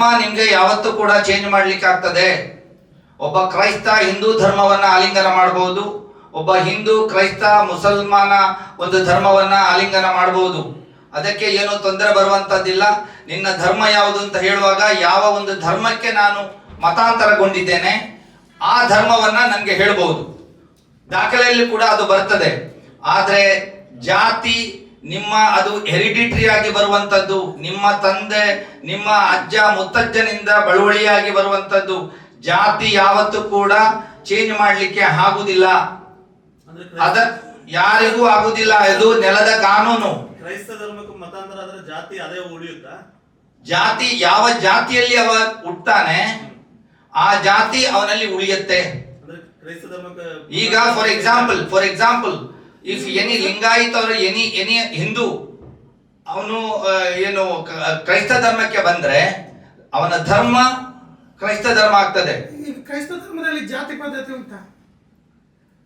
ಧರ್ಮ ನಿಮಗೆ ಯಾವತ್ತೂ ಕೂಡ ಚೇಂಜ್ ಮಾಡ್ಲಿಕ್ಕೆ ಆಗ್ತದೆ. ಒಬ್ಬ ಕ್ರೈಸ್ತ ಹಿಂದೂ ಧರ್ಮವನ್ನ ಆಲಿಂಗನ ಮಾಡಬಹುದು ಒಬ್ಬ ಹಿಂದೂ ಕ್ರೈಸ್ತ ಮುಸಲ್ಮಾನ ಒಂದು ಧರ್ಮವನ್ನ ಆಲಿಂಗನ ಮಾಡಬಹುದು ಅದಕ್ಕೆ ಏನು ತೊಂದರೆ ಬರುವಂತದ್ದಿಲ್ಲ. ನಿನ್ನ ಧರ್ಮ ಯಾವುದು ಅಂತ ಹೇಳುವಾಗ ಯಾವ ಒಂದು ಧರ್ಮಕ್ಕೆ ನಾನು ಮತಾಂತರಗೊಂಡಿದ್ದೇನೆ, ಆ ಧರ್ಮವನ್ನ ನನಗೆ ಹೇಳಬಹುದು ದಾಖಲೆಯಲ್ಲಿ ಕೂಡ ಅದು ಬರ್ತದೆ. ಆದ್ರೆ ಜಾತಿ ನಿಮ್ಮ ಅದು ಹೆರಿಡಿಟ್ರಿ ಆಗಿ ಬರುವಂತದ್ದು ನಿಮ್ಮ ತಂದೆ ನಿಮ್ಮ ಅಜ್ಜ ಮುತ್ತಜ್ಜನಿಂದ ಬಳುವಳಿಯಾಗಿ ಬರುವಂತದ್ದು ಜಾತಿ ಯಾವತ್ತೂ ಕೂಡ ಚೇಂಜ್ ಮಾಡಲಿಕ್ಕೆ ಆಗುದಿಲ್ಲ. ಅದ ಯಾರಿಗೂ ಆಗುದಿಲ್ಲ ಇದು ನೆಲದ ಕಾನೂನು. ಕ್ರೈಸ್ತ ಧರ್ಮಕ್ಕೆ ಮತಾಂತರ ಆದ್ರೆ ಜಾತಿ ಅದೇ ಉಳಿಯುತ್ತಾ? ಜಾತಿ ಯಾವ ಜಾತಿಯಲ್ಲಿ ಅವ ಹುಟ್ಟಾನೆ ಆ ಜಾತಿ ಅವನಲ್ಲಿ ಉಳಿಯುತ್ತೆ. ಈಗ for example for example if any Lingayat ಅವರು ಎನಿ ಎನಿ ಹಿಂದೂ ಅವನು ಏನು ಕ್ರೈಸ್ತ ಧರ್ಮಕ್ಕೆ ಬಂದ್ರೆ ಅವನ ಧರ್ಮ ಕ್ರೈಸ್ತ ಧರ್ಮ ಆಗ್ತದೆ. ಕ್ರೈಸ್ತ ಧರ್ಮದಲ್ಲಿ ಜಾತಿ ಪದ್ಧತಿ ಉಂಟಾ?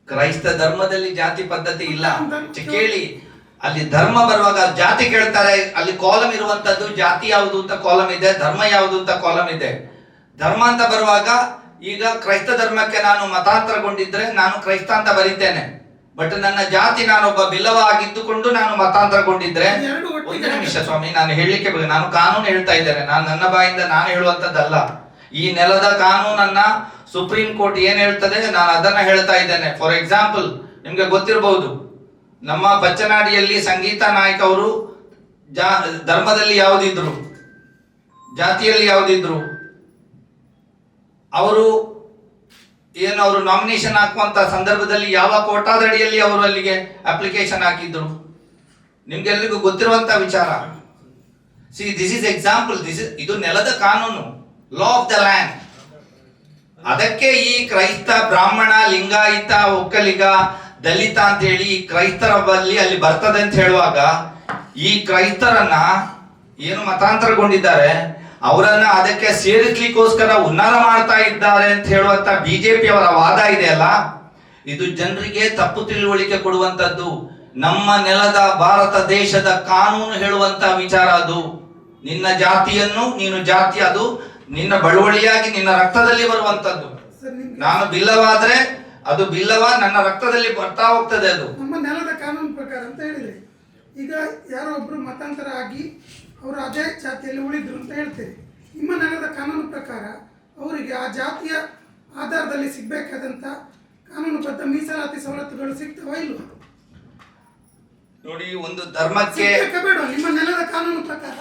ಕ್ರೈಸ್ತ ಧರ್ಮದಲ್ಲಿ ಜಾತಿ ಪದ್ಧತಿ ಇಲ್ಲ. ಕೇಳಿ. ಅಲ್ಲಿ ಧರ್ಮ ಬರುವಾಗ ಜಾತಿ ಕೇಳ್ತಾರೆ. ಅಲ್ಲಿ ಕಾಲಂ ಇರುವಂತದ್ದು ಜಾತಿ ಯಾವುದು ಅಂತ ಕಾಲಂ ಇದೆ ಧರ್ಮ ಯಾವುದು ಅಂತ ಕಾಲಂ ಇದೆ. ಧರ್ಮ ಅಂತ ಬರುವಾಗ ಈಗ ಕ್ರೈಸ್ತ ಧರ್ಮಕ್ಕೆ ನಾನು ಮತಾಂತರಗೊಂಡಿದ್ರೆ ನಾನು ಕ್ರೈಸ್ತ ಅಂತ ಬರೀತೇನೆ. ಬಟ್ ನನ್ನ ಜಾತಿ ನಾನೊಬ್ಬ ಬಿಲ್ಲವ ಆಗಿದ್ದುಕೊಂಡು ನಾನು ಮತಾಂತರಗೊಂಡಿದ್ರೆ ಒಂದು ನಿಮಿಷ ಸ್ವಾಮಿ ನಾನು ಹೇಳಲಿಕ್ಕೆ ಬೇಕು ನಾನು ಕಾನೂನು ಹೇಳ್ತಾ ಇದ್ದೇನೆ. ನಾನು ನನ್ನ ಬಾಯಿಂದ ನಾನು ಹೇಳುವಂತದ್ದಲ್ಲ ಈ ನೆಲದ ಕಾನೂನನ್ನ ಸುಪ್ರೀಂ ಕೋರ್ಟ್ ಏನ್ ಹೇಳ್ತದೆ? ನಾನು ಅದನ್ನ ಹೇಳ್ತಾ ಇದ್ದೇನೆ. ಫಾರ್ ಎಕ್ಸಾಂಪಲ್ ನಿಮ್ಗೆ ಗೊತ್ತಿರಬಹುದು ನಮ್ಮ ಬಚ್ಚನಾಡಿಯಲ್ಲಿ ಸಂಗೀತ ನಾಯಕ್ ಅವರು ಜಾ ಧರ್ಮದಲ್ಲಿ ಯಾವುದಿದ್ರು? ಜಾತಿಯಲ್ಲಿ ಯಾವುದಿದ್ರು? ಅವರು ಏನು ಅವರು ನಾಮಿನೇಷನ್ ಹಾಕುವಂತ ಸಂದರ್ಭದಲ್ಲಿ ಯಾವ ಕೋಟಾದಡಿಯಲ್ಲಿ ಅವರು ಅಲ್ಲಿಗೆ ಅಪ್ಲಿಕೇಶನ್ ಹಾಕಿದ್ರು? ನಿಮ್ಗೆಲ್ರಿಗೂ ಗೊತ್ತಿರುವಂತ ವಿಚಾರ. See this is example this ಇದು ನೆಲದ ಕಾನೂನು. ಲಾ ಆಫ್ ದ ಲ್ಯಾಂಡ್ ಅದಕ್ಕೆ ಈ ಕ್ರೈಸ್ತ, ಬ್ರಾಹ್ಮಣ, ಲಿಂಗಾಯಿತ, ಒಕ್ಕಲಿಗ, ದಲಿತ ಅಂತ ಹೇಳಿ ಈ ಕ್ರೈಸ್ತರ ಬಲ್ಲಿ ಅಲ್ಲಿ ಬರ್ತದೆ ಅಂತ ಹೇಳುವಾಗ ಈ ಕ್ರೈಸ್ತರನ್ನ ಏನು ಮತಾಂತರಗೊಂಡಿದ್ದಾರೆ? ಅವರನ್ನ ಅದಕ್ಕೆ ಸೇರಿಸ್ಲಿಕ್ಕೋಸ್ಕರ ಉನ್ನಾರ ಮಾಡ್ತಾ ಇದ್ದಾರೆ ಅಂತ ಹೇಳುವಂತ ಬಿಜೆಪಿ ಅವರ ವಾದ ಇದೆಯಲ್ಲ ಇದು ಜನರಿಗೆ ತಪ್ಪು ತಿಳುವಳಿಕೆ ಕೊಡುವಂತದ್ದು, ನಮ್ಮ ನೆಲದ ಭಾರತ ದೇಶದ ಕಾನೂನು ಹೇಳುವಂತ ವಿಚಾರ ಅದು. ನಿನ್ನ ಜಾತಿಯನ್ನು ನೀನು ಜಾತಿ ಅದು, ನಿನ್ನ ಬಳುವಳಿಯಾಗಿ ನಿನ್ನ ರಕ್ತದಲ್ಲಿ ಬರುವಂತದ್ದು. ನಾನು ಬಿಲ್ಲವಾದ್ರೆ ಅದು ಬಿಲ್ಲವ, ನನ್ನ ರಕ್ತದಲ್ಲಿ ಬರ್ತಾ ಹೋಗ್ತದೆ ಅದು. ನಮ್ಮ ನೆಲದ ಕಾನೂನು ಪ್ರಕಾರ ಅಂತ ಹೇಳಿದ್ರೆ, ಈಗ ಯಾರೋ ಒಬ್ರು ಮತಾಂತರ ಆಗಿ ಅವರು ಅದೇ ಜಾತಿಯಲ್ಲಿ ಉಳಿದ್ರು ಅಂತ ಹೇಳ್ತೀರಿ. ನಿಮ್ಮ ನಗರದ ಕಾನೂನು ಪ್ರಕಾರ ಅವರಿಗೆ ಆ ಜಾತಿಯ ಆಧಾರದಲ್ಲಿ ಸಿಗಬೇಕಾದಂಥ ಕಾನೂನುಬದ್ಧ ಮೀಸಲಾತಿ ಸವಲತ್ತುಗಳು ಸಿಗ್ತವಾ ಇಲ್ವಾ? ನೋಡಿ ಒಂದು ಧರ್ಮಕ್ಕೆ ಸಿಗ್ಬೇಕಾ ಬೇಡವಾ? ನಿಮ್ಮ ನೆಲದ ಕಾನೂನು ಪ್ರಕಾರ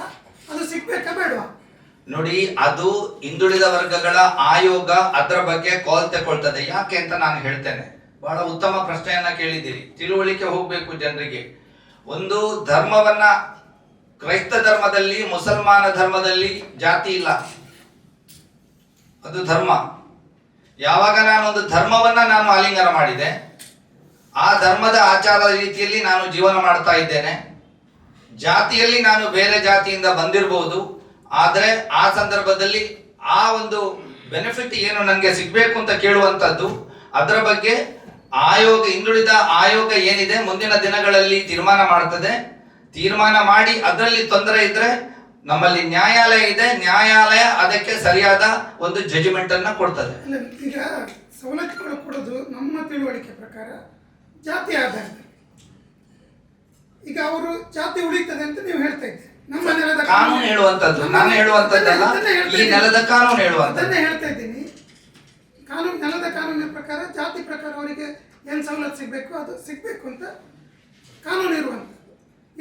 ಅದು ಸಿಗ್ಬೇಕಾ ಬೇಡವಾ? ನೋಡಿ ಅದು ಹಿಂದುಳಿದ ವರ್ಗಗಳ ಆಯೋಗ ಅದರ ಬಗ್ಗೆ ಕಾಲ್ ತಗೊಳ್ತದೆ. ಯಾಕೆ ಅಂತ ನಾನು ಹೇಳ್ತೇನೆ. ಬಹಳ ಉತ್ತಮ ಪ್ರಶ್ನೆಯನ್ನ ಕೇಳಿದ್ದೀರಿ. ತಿಳುವಳಿಕೆ ಹೋಗ್ಬೇಕು ಜನರಿಗೆ. ಒಂದು ಧರ್ಮವನ್ನ ಕ್ರೈಸ್ತ ಧರ್ಮದಲ್ಲಿ, ಮುಸಲ್ಮಾನ ಧರ್ಮದಲ್ಲಿ ಜಾತಿ ಇಲ್ಲ. ಅದು ಧರ್ಮ. ಯಾವಾಗ ನಾನು ಒಂದು ಧರ್ಮವನ್ನ ನಾನು ಆಲಿಂಗನ ಮಾಡಿದೆ, ಆ ಧರ್ಮದ ಆಚಾರ ರೀತಿಯಲ್ಲಿ ನಾನು ಜೀವನ ಮಾಡ್ತಾ ಇದ್ದೇನೆ. ಜಾತಿಯಲ್ಲಿ ನಾನು ಬೇರೆ ಜಾತಿಯಿಂದ ಬಂದಿರಬಹುದು ಆದರೆ ಆ ಸಂದರ್ಭದಲ್ಲಿ ಆ ಒಂದು ಬೆನಿಫಿಟ್ ಏನು ನನಗೆ ಸಿಗಬೇಕು ಅಂತ ಕೇಳುವಂಥದ್ದು ಅದರ ಬಗ್ಗೆ ಆಯೋಗ, ಹಿಂದುಳಿದ ಆಯೋಗ ಏನಿದೆ, ಮುಂದಿನ ದಿನಗಳಲ್ಲಿ ತೀರ್ಮಾನ ಮಾಡ್ತದೆ. ತೀರ್ಮಾನ ಮಾಡಿ ಅದರಲ್ಲಿ ತೊಂದರೆ ಇದ್ರೆ ನಮ್ಮಲ್ಲಿ ನ್ಯಾಯಾಲಯ ಇದೆ. ನ್ಯಾಯಾಲಯ ಅದಕ್ಕೆ ಸರಿಯಾದ ಒಂದು ಜಜ್ಮೆಂಟ್ ಅನ್ನ ಕೊಡ್ತದೆ. ಈಗ ಸವಲತ್ತುಗಳು ಕೊಡೋದು ನಮ್ಮ ತಿಳುವಳಿಕೆ ಪ್ರಕಾರ ಜಾತಿ ಆಧಾರ ಈಗ ಅವರು ಜಾತಿ ಉಳಿತದೆ ಅಂತ ನೀವು ಹೇಳ್ತಾ ಇದ್ದೀರಿ. ನಮ್ಮ ನೆಲದ ಕಾನೂನು ಹೇಳುವಂತದ್ದು ನಾನು ಹೇಳುವಂತದ್ದಲ್ಲ ಈ ನೆಲದ ಕಾನೂನು ಹೇಳುವಂತದ್ದು ಹೇಳ್ತಾ ಇದ್ದೀನಿ. ಕಾನೂನು ನೆಲದ ಕಾನೂನಿನ ಪ್ರಕಾರ ಜಾತಿ ಪ್ರಕಾರ ಅವರಿಗೆ ಏನು ಸವಲತ್ತು ಸಿಗಬೇಕು ಅದು ಸಿಗಬೇಕು ಅಂತ ಕಾನೂನು ಇರುವಂಥದ್ದು.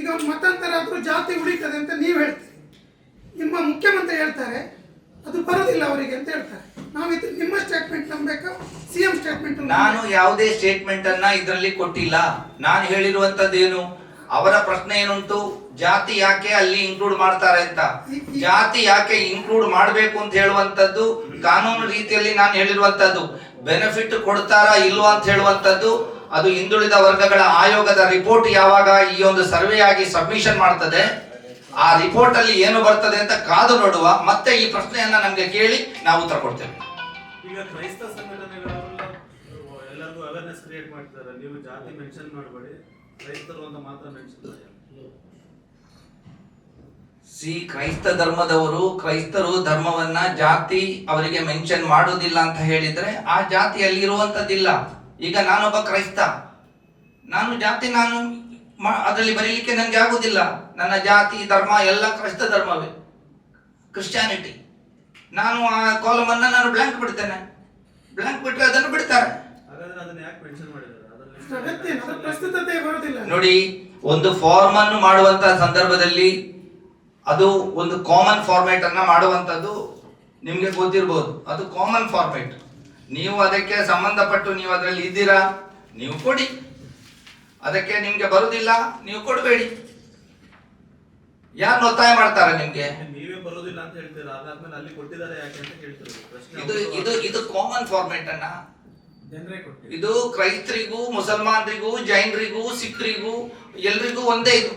ಈಗ ಮತಾಂತರ ಆದರೂ ಜಾತಿ ಉಳಿತದೆ ಅಂತ ನೀವು ಹೇಳ್ತೀರಿ. ನಿಮ್ಮ ಮುಖ್ಯಮಂತ್ರಿ ಹೇಳ್ತಾರೆ ಅದು ಬರೋದಿಲ್ಲ ಅವರಿಗೆ ಅಂತ ಹೇಳ್ತಾರೆ. ನಾವು ಇದು ನಿಮ್ಮ ಸ್ಟೇಟ್ಮೆಂಟ್ ನಂಬೇಕಾ ಸಿ ಎಂ ಸ್ಟೇಟ್ಮೆಂಟ್ ನಾನು ಯಾವುದೇ ಸ್ಟೇಟ್ಮೆಂಟ್ ಅನ್ನ ಇದರಲ್ಲಿ ಕೊಟ್ಟಿಲ್ಲ. ನಾನು ಹೇಳಿರುವಂತದ್ದೇನು ಅವರ ಪ್ರಶ್ನೆ ಏನುಂಟು? ಜಾತಿ ಯಾಕೆ ಅಲ್ಲಿ ಇನ್ಕ್ಲೂಡ್ ಮಾಡ್ತಾರೆ ಅಂತ? ಜಾತಿ ಯಾಕೆ ಇನ್ಕ್ಲೂಡ್ ಮಾಡಬೇಕು ಅಂತ ಹೇಳುವಂತದ್ದು ಕಾನೂನು ರೀತಿಯಲ್ಲಿ ನಾನು ಹೇಳಿರುವಂತದ್ದು ಬೆನಿಫಿಟ್ ಕೊಡ್ತಾರಾ ಇಲ್ವಾ ಅಂತ ಹೇಳುವಂತದ್ದು ಅದು ಹಿಂದುಳಿದ ವರ್ಗಗಳ ಆಯೋಗದ ರಿಪೋರ್ಟ್ ಯಾವಾಗ ಈ ಒಂದು ಸರ್ವೆ ಆಗಿ ಸಬ್ಮಿಷನ್ ಮಾಡ್ತದೆ ಆ ರಿಪೋರ್ಟ್ ಅಲ್ಲಿ ಏನು ಬರ್ತದೆ ಅಂತ ಕಾದು ನೋಡುವ ಮತ್ತೆ ಈ ಪ್ರಶ್ನೆಯನ್ನ ನಮ್ಗೆ ಕೇಳಿ ನಾವು ಉತ್ತರ ಕೊಡ್ತೇವೆ. ಈಗ ಕ್ರೈಸ್ತ ಸಂಘಟನೆಗಳೆಲ್ಲ ಎಲ್ಲರಿಗೂ ಅವೇರ್ನೆಸ್ ಕ್ರಿಯೇಟ್ ಮಾಡ್ತಾರೆ. ನೀವು ಜಾತಿ ಮೆನ್ಷನ್ ಮಾಡಬೇಡಿ. ಕ್ರೈಸ್ತರು ಅಂತ ಮಾತ್ರ ಮೆನ್ಷನ್ ಮಾಡಿ ಸಿ ಕ್ರೈಸ್ತ ಧರ್ಮದವರು ಕ್ರೈಸ್ತರು ಧರ್ಮವನ್ನ ಜಾತಿ ಅವರಿಗೆ ಮೆನ್ಷನ್ ಮಾಡೋದಿಲ್ಲ ಅಂತ ಹೇಳಿದ್ರೆ ಆ ಜಾತಿಯಲ್ಲಿ ಇರುವಂತದ್ದಿಲ್ಲ ಈಗ ನಾನೊಬ್ಬ ಕ್ರೈಸ್ತ. ನಾನು ಜಾತಿ ನಾನು ಮಾ- ಅದರಲ್ಲಿ ಬರೀಲಿಕ್ಕೆ ನನಗೆ ಆಗುದಿಲ್ಲ. ನನ್ನ ಜಾತಿ ಧರ್ಮ ಎಲ್ಲ ಕ್ರೈಸ್ತ ಧರ್ಮವೇ. ಕ್ರಿಶ್ಚಿಯಾನಿಟಿ ನಾನು ಆ ಕಾಲಮ್ ಅನ್ನ ನಾನು ಬ್ಲಾಂಕ್ ಬಿಡ್ತೇನೆ. ಬ್ಲಾಂಕ್ ಬಿಟ್ಟರೆ ಅದನ್ನು ಬಿಡ್ತಾರೆ. ಹಾಗಾದ್ರೆ ಅದನ್ನ ಯಾಕೆ ಮೆನ್ಷನ್ ಮಾಡಿದ್ದಾರೆ? ಅಷ್ಟು ಅಗತ್ಯ ಇಲ್ಲ, ಪ್ರಸ್ತುತತೆ ಬರೋದಿಲ್ಲ ನೋಡಿ ಒಂದು ಫಾರ್ಮ್ ಅನ್ನು ಮಾಡುವಂತಹ ಸಂದರ್ಭದಲ್ಲಿ ಅದು ಒಂದು ಕಾಮನ್ ಫಾರ್ಮೇಟ್ ಅನ್ನ ಮಾಡುವಂತದ್ದು ನಿಮ್ಗೆ ಗೊತ್ತಿರ್ಬೋದು. ಅದು ಕಾಮನ್ ಫಾರ್ಮೇಟ್ ನೀವು ಅದಕ್ಕೆ ಸಂಬಂಧಪಟ್ಟು ನೀವು ಅದರಲ್ಲಿ ಇದ್ದೀರಾ? ನೀವು ಕೊಡಿ. ಅದಕ್ಕೆ ನಿಮ್ಗೆ ಬರುದಿಲ್ಲ ನೀವು ಕೊಡಬೇಡಿ. ಯಾರು ಒತ್ತಾಯ ಮಾಡ್ತಾರೆ ನಿಮ್ಗೆ? ನೀವೇ ಬರೋದಿಲ್ಲ ಅಂತ ಹೇಳ್ತೀರಾ? ಅದಾದ್ಮೇಲೆ ಅಲ್ಲಿ ಕೊಟ್ಟಿದ್ದಾರೆ ಯಾಕೆ ಅಂತ ಇದು ಇದು ಇದು ಕಾಮನ್ ಫಾರ್ಮೆಟ್ ಅನ್ನ ಇದು ಕ್ರೈಸ್ತರಿಗೂ ಮುಸಲ್ಮಾನರಿಗೂ ಜೈನರಿಗೂ ಸಿಖ್ರಿಗೂ ಎಲ್ರಿಗೂ ಒಂದೇ ಇದು.